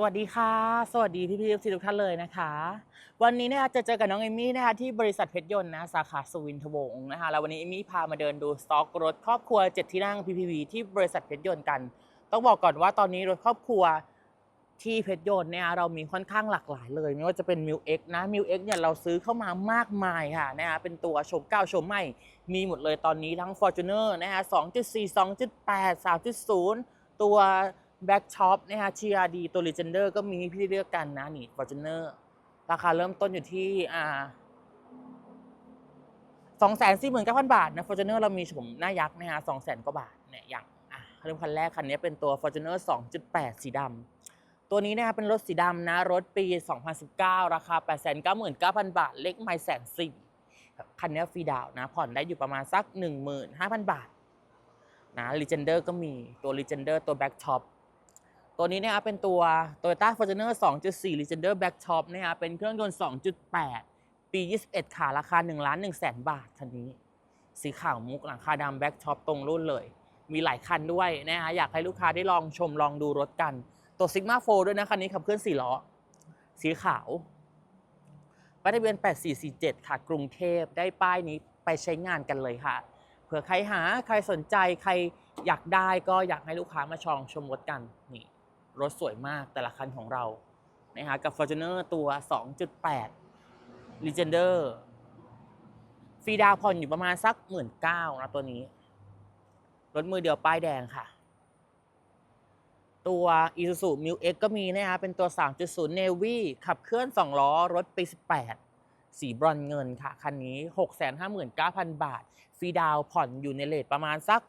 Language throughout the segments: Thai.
สวัสดีค่ะ สวัสดีพี่พี่ๆทุกท่านเลยนะคะ วันนี้นะคะจะเจอกับน้องเอมี่นะคะที่บริษัทเพชรยนต์นะสาขาสุวินทวงศ์นะคะแล้ววันนี้เอมี่พามาเดินดูสต็อกรถครอบครัว 7 ที่นั่ง PPV ที่บริษัทเพชรยนต์กัน ต้องบอกก่อนว่าตอนนี้รถครอบครัวที่เพชรยนต์เนี่ยเรามีค่อนข้างหลากหลายเลย ไม่ว่าจะเป็น m ิ l X นะ m ิ l X เนี่ยเราซื้อเข้ามามากมายค่ะนะคะเป็นตัวโฉมเก้าโฉมใหม่มีหมดเลยตอนนี้ทั้ง Fortuner นะคะ2.4 2.8 3.0 ตัว Back Shop นะคะ TRD ตัว Legender ก็มีให้พี่เลือกกันนะนี่ Fortuner ราคาเริ่มต้นอยู่ที่อ่าสองแสนสี่หมื่นเก้าพันบาทนะ Fortuner เรามีโฉมหน้ายักษ์นะฮะสองแสนกว่าบาทเนี่ยอย่างอะเริ่มคันแรกคันนี้เป็นตัว Fortuner 2.8 สีดำตัวนี้นะคะเป็นรถสีดำนะ รถปี 2019 ราคา 899,000 บาท เลขไม่แสนสี่คันนี้ฟรีดาวน์นะ ผ่อนได้อยู่ประมาณสัก 15,000 บาทนะ Legender ก็มีตัว Legender ตัว Back Top ตัวนี้นะครับเป็นตัว Toyota Fortuner 2.4 Legender Back Top นะครับเป็นเครื่องยนต์ 2.8 ปี 21ค่ะราคา1ล้าน1แสนบาทคันนี้ สีขาวมุกหลังคาดำ Back Top ตรงรุ่นเลย มีหลายคันด้วยนะฮะอยากให้ลูกค้าได้ลองชมลองดูรถกัน ตัว Sigma 4ด้วยนะคันนี้ขับเคลื่อน4ล้อ สีขาวป้ายทะเบียน 8447 ค่ะ กรุงเทพได้ป้ายนี้ไปใช้งานกันเลยค่ะ เผื่อใครหาใครสนใจใครอยากได้ก็อยากให้ลูกค้ามาชองชมรถกันนี่ รถสวยมากแต่ละคันของเรานะฮะกับ Fortuner ตัว 2.8 Legender ฟรีดาวผ่อนอยู่ประมาณสัก1 9ื่นเก้านะตัวนี้ รถมือเดียวป้ายแดงค่ะ ตัว Isuzu m i l X ก็มีนะฮะเป็นตัว 3.0 Navy ขับเคลื่อน 2 ล้อ รถปี 18 สีบรอนเงินค่ะ คันนี้ 659,000 บาท ฟรีดาวผ่อนอยู่ในเลทประมาณสัก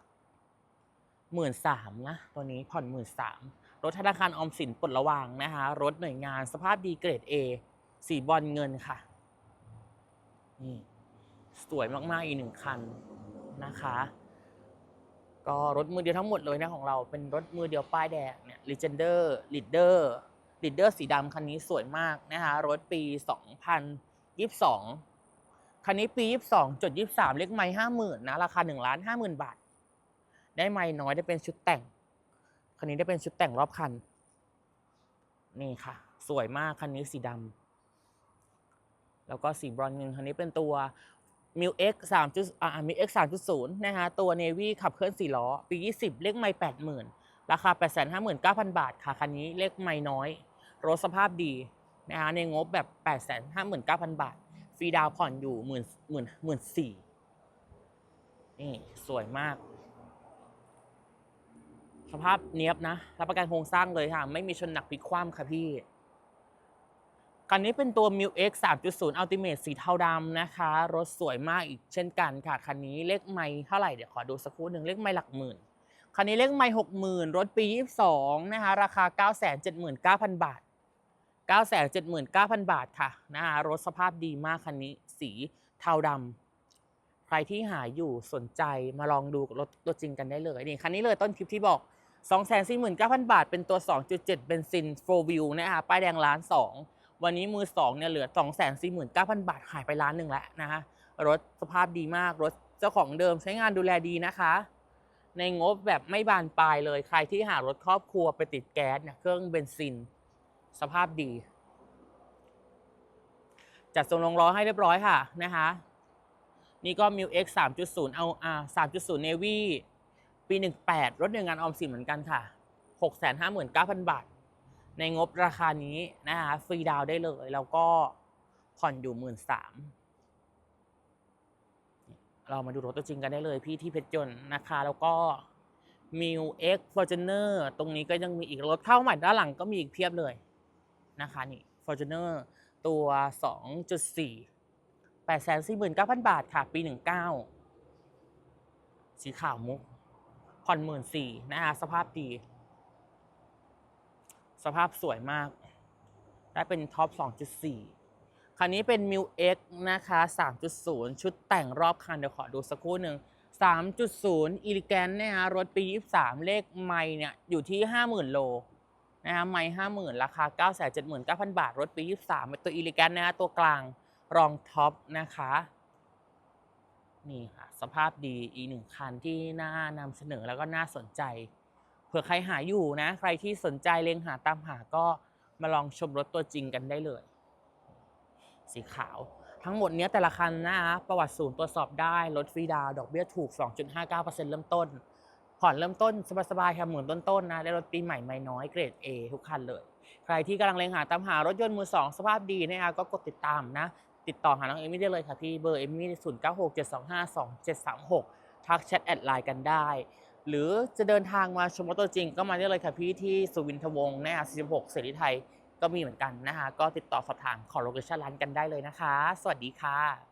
13,000นะ ตัวนี้ผ่อน13,000 รถธนาคารออมสินปลดระวางนะคะ รถหน่วยงานสภาพดีเกรด A สีบอลเงินค่ะ นี่สวยมาก ๆ อีกหนึ่งคันนะคะ ก็รถมือเดียวทั้งหมดเลยนะของเราเป็นรถมือเดียวป้ายแดงเนี่ย Legender Leader Leader สีดำคันนี้สวยมากนะคะ รถปี 2022 คันนี้ปี 22จด23 เลขไม้50,000นะ ราคา 1 ล้าน 50,000 บาท ได้ไม้น้อยได้เป็นชุดแต่ง คันนี้ได้เป็นชุดแต่งรอบคัน นี่ค่ะ สวยมากคันนี้สีดำแล้วก็สีบรอนซ์เงินคันนี้เป็นตัว m i l X 3จุดอ่า m i l X 3.0นะคะตัว Navy ขับเคลื่อน4ล้อ ปี20เลขไม่80,000ราคา859,000บาทค่ะ คันนี้เลขไม่น้อย รถสภาพดีนะคะในงบแบบ859,000บาท ฟรีดาวผ่อนอยู่หมื่นหมื่นหมื่นสี่นี่ สวยมาก สภาพเนี้ยบนะ รับประกันโครงสร้างเลยค่ะ ไม่มีชนหนักพลิกคว่ำค่ะพี่คันนี้เป็นตัว m i l X 3.0 Ultimate สีเทาดำนะคะ รถสวยมากอีกเช่นกันค่ะ คันนี้เลขไม่เท่าไหร่ เดี๋ยวขอดูสักครู่หนึ่งเลขไม่หลักหมื่น คันนี้เลขไม่หกหมื่นรถปี 22 นะคะ ราคา 979,000 บาท 979,000 บาทค่ะนะคะรถสภาพดีมากคันนี้สีเทาดำใครที่หาอยู่สนใจมาลองดูรถตัวจริงกันได้เลยนี่คันนี้เลยต้นคลิปที่บอก 249,000 บาท เป็นตัว 2.7 เบนซิน 4 wheel นะคะป้ายแดงล้าน 2 วันนี้มือ 2 เนี่ยเหลือ 249,000 บาทหายไปล้านหนึ่งแล้วนะคะรถสภาพดีมาก รถเจ้าของเดิมใช้งานดูแลดีนะคะ ในงบแบบไม่บานปลายเลย ใครที่หารถครอบครัวไปติดแก๊สเนี่ยเครื่องเบนซิน สภาพดี จัดทรงลงล้อให้เรียบร้อยค่ะนะคะ นี่ก็ m i l X 3.0 เอาอ่า3.0 Navy ปี 18 รถหน่วยงานออมสินเหมือนกันค่ะ 659,000 บาท ในงบราคานี้นะคะฟรีดาวได้เลย แล้วก็ผ่อนอยู่13,000เรามาดูรถตัวจริงกันได้เลยพี่ที่เพชรยนต์นะคะ แล้วก็ m i l X Fortuner ตรงนี้ก็ยังมีอีกรถเข้าใหม่ด้านหลังก็มีอีกเพียบเลยนะคะนี่ Fortuner ตัว 2.4 849,000 บาทค่ะ ปี 19 สีขาวมุก ผ่อนหมื่นสี่นะคะสภาพดี สภาพสวยมาก ได้เป็นท็อป 2.4 คันนี้เป็น m i l X นะคะ 3.0 ชุดแต่งรอบคัน เดี๋ยวขอดูสักครู่หนึ่ง3.0อีลิแกนเนี่ยฮะรถปี 23 เลขไม่เนี่ย อยู่ที่ 50,000 โลนะคะไม่50,000ราคา 979,000 บาท รถปี 23 เป็นตัวอีลิแกนนะฮะตัวกลางรองท็อปนะคะ นี่ค่ะสภาพดีอีกหนึ่งคันที่น่านำเสนอแล้วก็น่าสนใจ เผื่อใครหาอยู่นะ ใครที่สนใจเล็งหาตามหาก็มาลองชมรถตัวจริงกันได้เลย สีขาว ทั้งหมดเนี้ยแต่ละคันนะฮะประวัติศูนย์ตรวจสอบได้รถฟรีดาวดอกเบี้ยถูก 2.59%เริ่มต้น ผ่อนเริ่มต้นสบายๆค่ะหมื่นต้นๆนะได้รถปีใหม่ไม่น้อยเกรด A ทุกคันเลย ใครที่กำลังเล็งหาตามหารถยนต์มือสองสภาพดีนะคะก็กดติดตามนะ ติดต่อหาน้องเอมี่ได้เลยค่ะที่เบอร์เอมี่ศูนย์เก้าหกเจ็ดสองห้าสองเจ็ดสามหกทักแชทแอดไลน์กันได้ หรือจะเดินทางมาชมรถตัวจริง ก็มาได้เลยค่ะพี่ที่สุวินทวงศ์นะคะ46เสรีไทยก็มีเหมือนกันนะคะก็ติดต่อสอบถามขอโลเคชั่นร้านกันได้เลยนะคะ สวัสดีค่ะ